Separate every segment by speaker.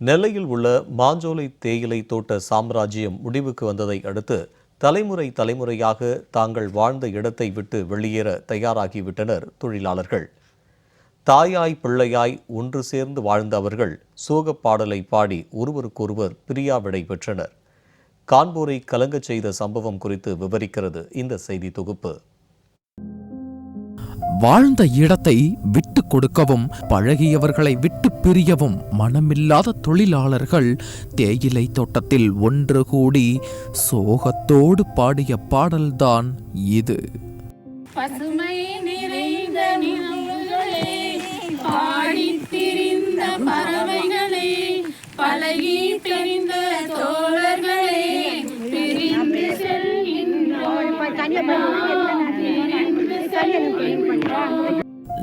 Speaker 1: நெல்லையில் உள்ள மாஞ்சோலை தேயிலை தோட்ட சாம்ராஜ்யம் முடிவுக்கு வந்ததை அடுத்து தலைமுறை தலைமுறையாக தாங்கள் வாழ்ந்த இடத்தை விட்டு வெளியேற தயாராகிவிட்டனர் தொழிலாளர்கள். தாயாய் பிள்ளையாய் ஒன்று சேர்ந்து வாழ்ந்த அவர்கள் சோகப் பாடலை பாடி ஒருவருக்கொருவர் பிரியாவிடை பெற்றனர். கான்பூரை கலங்கச் செய்த சம்பவம் குறித்து விவரிக்கிறது இந்த செய்தி தொகுப்பு.
Speaker 2: வாழ்ந்த இடத்தை விட்டு கொடுக்கவும் பழகியவர்களை விட்டு பிரியவும் மனமில்லாத தொழிலாளர்கள் தேயிலை தோட்டத்தில் ஒன்று கூடி சோகத்தோடு பாடிய பாடல்தான் இது.
Speaker 3: பசுமை நிறைந்த நினைவுகளே பாடித் திரிந்த பறவைகளே பழகி தெரிந்த தோழர்களே பிரிந்து பிரிந்து செல்கின்றோம்.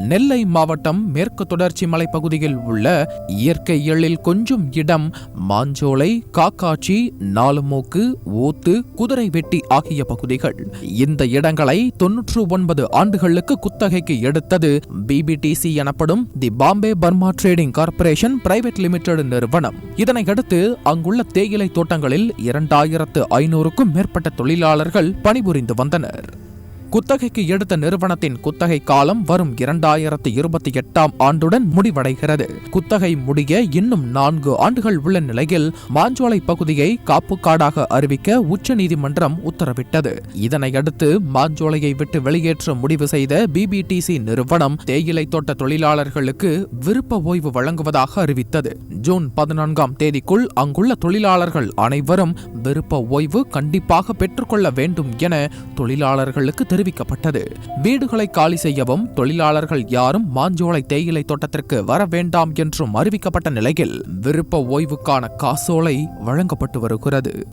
Speaker 2: நெல்லை மாவட்டம் மேற்கு தொடர்ச்சி மலைப்பகுதியில் உள்ள இயற்கை எழில் கொஞ்சும் இடம் மாஞ்சோலை காக்காட்சி நாலுமூக்கு ஊத்து குதிரை வெட்டி ஆகிய பகுதிகள். இந்த இடங்களை தொன்னூற்று ஒன்பது ஆண்டுகளுக்கு குத்தகைக்கு எடுத்தது பிபிடிசி எனப்படும் the Bombay Burma trading corporation private limited நிறுவனம். இதனையடுத்து அங்குள்ள தேயிலை தோட்டங்களில் இரண்டாயிரத்து ஐநூறுக்கும் மேற்பட்ட தொழிலாளர்கள் பணிபுரிந்து வந்தனர். குத்தகைக்கு எடுத்த நிறுவனத்தின் குத்தகை காலம் வரும் இரண்டாயிரத்தி இருபத்தி எட்டாம் ஆண்டுடன் முடிவடைகிறது. குத்தகை முடிய இன்னும் நான்கு ஆண்டுகள் உள்ள நிலையில் மாஞ்சோலை பகுதியை காப்பு காடாக அறிவிக்க உச்சநீதிமன்றம் உத்தரவிட்டது. இதனையடுத்து மாஞ்சோலையை விட்டு வெளியேற்ற முடிவு செய்த பிபிடிசி நிறுவனம் தேயிலை தோட்ட தொழிலாளர்களுக்கு விருப்ப ஓய்வு வழங்குவதாக அறிவித்தது. ஜூன் பதினான்காம் தேதிக்குள் அங்குள்ள தொழிலாளர்கள் அனைவரும் விருப்ப ஓய்வு கண்டிப்பாக பெற்றுக்கொள்ள வேண்டும் என தொழிலாளர்களுக்கு தெரிவிக்கப்பட்டது. வீடுகளை காலி செய்யவும் தொழிலாளர்கள் யாரும் மாஞ்சோலை தேயிலை தோட்டத்திற்கு வர வேண்டாம் என்றும் அறிவிக்கப்பட்ட நிலையில் விருப்ப ஓய்வுக்கான காசோலை வழங்கப்பட்டு வருகிறது.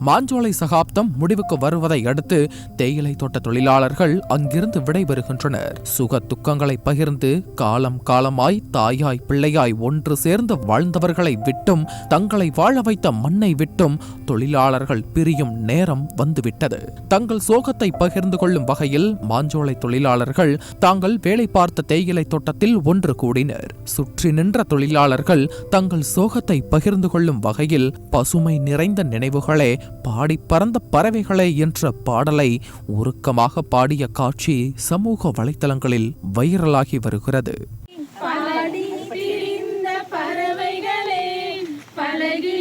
Speaker 2: மாஞ்சோலை சகாப்தம் முடிவுக்கு வருவதை அடுத்து தேயிலை தோட்ட தொழிலாளர்கள் அங்கிருந்து விடைபெறுகின்றனர். சுக துக்கங்களை பகிர்ந்து காலம் காலமாய் தாயாய் பிள்ளையாய் ஒன்று சேர்ந்து வாழ்ந்தவர்களை விட்டும் தங்களை வாழ வைத்த மண்ணை விட்டும் தொழிலாளர்கள் பிரியும் நேரம் வந்துவிட்டது. தங்கள் சோகத்தை பகிர்ந்து கொள்ளும் வகையில் மாஞ்சோலை தொழிலாளர்கள் தாங்கள் வேலை பார்த்த தேயிலை தோட்டத்தில் ஒன்று கூடினர். சுற்றி நின்ற தொழிலாளர்கள் தங்கள் சோகத்தை பகிர்ந்து கொள்ளும் வகையில் பசுமை நிறைந்த நினைவுகளே பாடி பறந்த பறவைகளே என்ற பாடலை உருக்கமாக பாடிய காட்சி சமூக வலைத்தளங்களில் வைரலாகி வருகிறது.
Speaker 3: பறவைகளே பழகி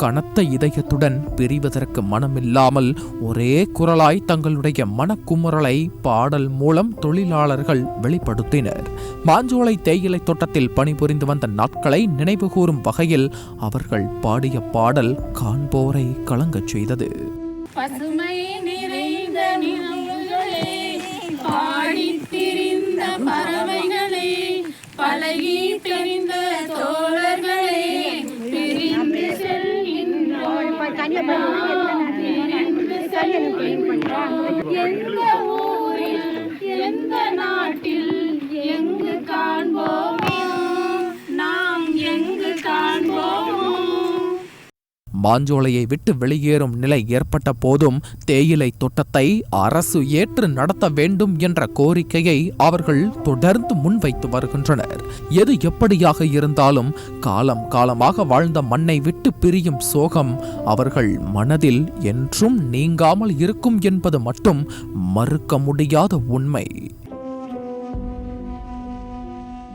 Speaker 2: கனத்த இதயத்துடன் பிரிவதற்கு மனமில்லாமல் ஒரே குரலாய் தங்களுடைய மனக்குமுறலை பாடல் மூலம் தொழிலாளர்கள் வெளிப்படுத்தினர். மாஞ்சோலை தேயிலை தோட்டத்தில் பணிபுரிந்து வந்த நாட்களை நினைவுகூரும் வகையில் அவர்கள் பாடிய பாடல் காண்போரை கலங்கச் செய்தது.
Speaker 3: பசுமை நிறைந்த நினைவுகளே பறவைகளே பழகி பிரிந்து செல்கின்றோம் எந்த
Speaker 2: மாஞ்சோலையை விட்டு வெளியேறும் நிலை ஏற்பட்ட போதும் தேயிலை தோட்டத்தை அரசு ஏற்று நடத்த வேண்டும் என்ற கோரிக்கையை அவர்கள் தொடர்ந்து முன்வைத்து வருகின்றனர். எது எப்படியாக இருந்தாலும் காலம் காலமாக வாழ்ந்த மண்ணை விட்டு பிரியும் சோகம் அவர்கள் மனதில் என்றும் நீங்காமல் இருக்கும் என்பது மட்டும் மறுக்க முடியாத உண்மை.